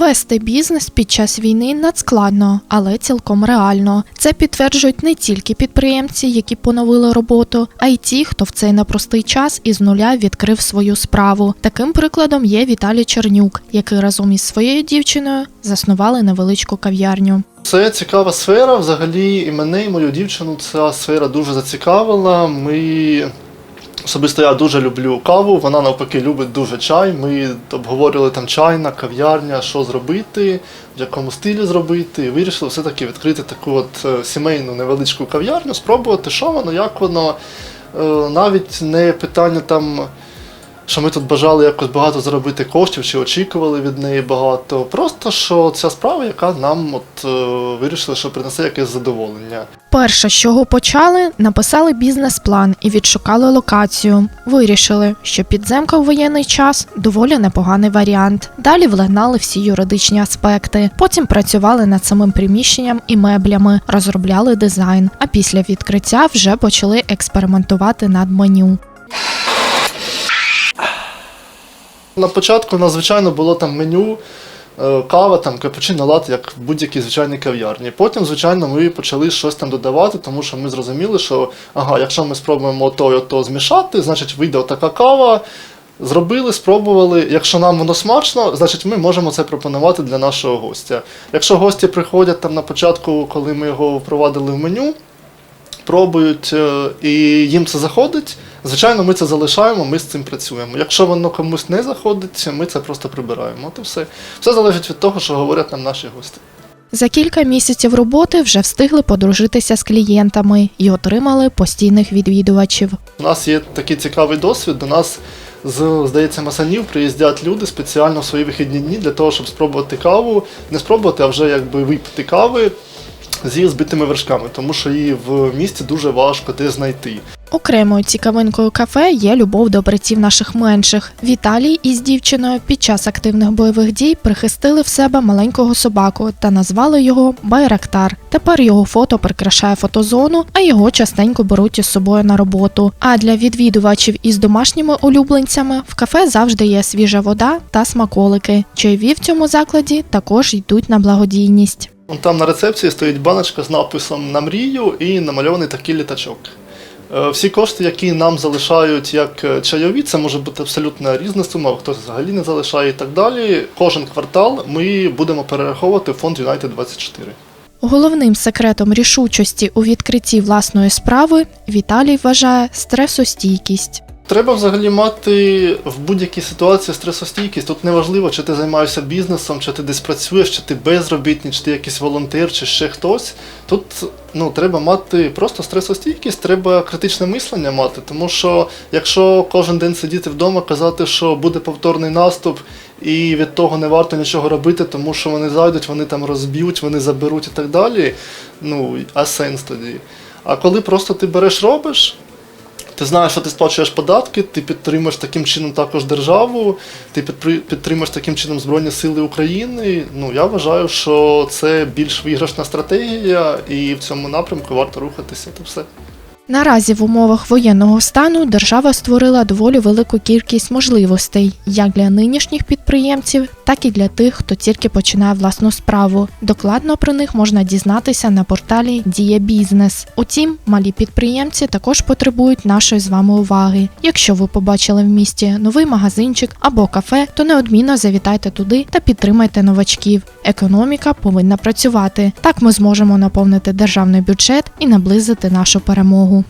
Вести бізнес під час війни надскладно, але цілком реально. Це підтверджують не тільки підприємці, які поновили роботу, а й ті, хто в цей непростий час із нуля відкрив свою справу. Таким прикладом є Віталій Чернюк, який разом із своєю дівчиною заснували невеличку кав'ярню. Це цікава сфера. Взагалі, і мене, і мою дівчину ця сфера дуже зацікавила. Ми особисто я дуже люблю каву. Вона навпаки любить дуже чай. Ми обговорювали там чайна, кав'ярня, що зробити, в якому стилі зробити. І вирішили все-таки відкрити таку от е, сімейну невеличку кав'ярню, спробувати, що воно, як воно. Е, Навіть не питання там що ми тут бажали якось багато заробити коштів чи очікували від неї багато. Просто що ця справа, яка нам от е, вирішили, що принесе якесь задоволення. Перше, з чого почали, написали бізнес-план і відшукали локацію. Вирішили, що підземка в воєнний час доволі непоганий варіант. Далі владнали всі юридичні аспекти. Потім працювали над самим приміщенням і меблями, розробляли дизайн. А після відкриття вже почали експериментувати над меню. На початку у нас, звичайно, було там меню. е, Кава, там, капучино, лат, як в будь-якій звичайній кав'ярні. Потім, звичайно, ми почали щось там додавати, тому що ми зрозуміли, що ага, якщо ми спробуємо ото і ото змішати, значить вийде така кава. Зробили, спробували. Якщо нам воно смачно, значить ми можемо це пропонувати для нашого гостя. Якщо гості приходять там на початку, коли ми його впровадили в меню, пробують е, і їм це заходить, звичайно, ми це залишаємо, ми з цим працюємо. Якщо воно комусь не заходить, ми це просто прибираємо. От і все. Все залежить від того, що говорять нам наші гості. За кілька місяців роботи вже встигли подружитися з клієнтами і отримали постійних відвідувачів. У нас є такий цікавий досвід. До нас з, здається, Масанів приїздять люди спеціально в свої вихідні дні для того, щоб спробувати каву. Не спробувати, а вже якби випити кави зі збитими вершками, тому що її в місті дуже важко де знайти. Окремою цікавинкою кафе є любов до братів наших менших. Віталій із дівчиною під час активних бойових дій прихистили в себе маленького собаку та назвали його Байрактар. Тепер його фото прикрашає фотозону, а його частенько беруть із собою на роботу. А для відвідувачів із домашніми улюбленцями в кафе завжди є свіжа вода та смаколики. Чайові в цьому закладі також йдуть на благодійність. Там на рецепції стоїть баночка з написом на мрію і намальований такий літачок. Е, Всі кошти, які нам залишають як е, чайові, це може бути абсолютно різна сума, хтось взагалі не залишає і так далі. Кожен квартал ми будемо перераховувати в фонд United 24. Головним секретом рішучості у відкритті власної справи Віталій вважає стресостійкість. Треба взагалі мати в будь-якій ситуації стресостійкість. Тут неважливо, чи ти займаєшся бізнесом, чи ти десь працюєш, чи ти безробітний, чи ти якийсь волонтер, чи ще хтось. Тут ну, треба мати просто стресостійкість, треба критичне мислення мати. Тому що якщо кожен день сидіти вдома, казати, що буде повторний наступ, і від того не варто нічого робити, тому що вони зайдуть, вони там розб'ють, вони заберуть і так далі. Ну, а сенс тоді. А коли просто ти береш, робиш. Ти знаєш, що ти сплачуєш податки, ти підтримуєш таким чином також державу, ти підтримуєш таким чином Збройні Сили України. Ну я вважаю, що це більш виграшна стратегія, і в цьому напрямку варто рухатися. та все. Наразі в умовах воєнного стану держава створила доволі велику кількість можливостей як для нинішніх підприємців, так і для тих, хто тільки починає власну справу. Докладно про них можна дізнатися на порталі Дія Бізнес. Утім, малі підприємці також потребують нашої з вами уваги. Якщо ви побачили в місті новий магазинчик або кафе, то неодмінно завітайте туди та підтримайте новачків. Економіка повинна працювати. Так ми зможемо наповнити державний бюджет і наблизити нашу перемогу.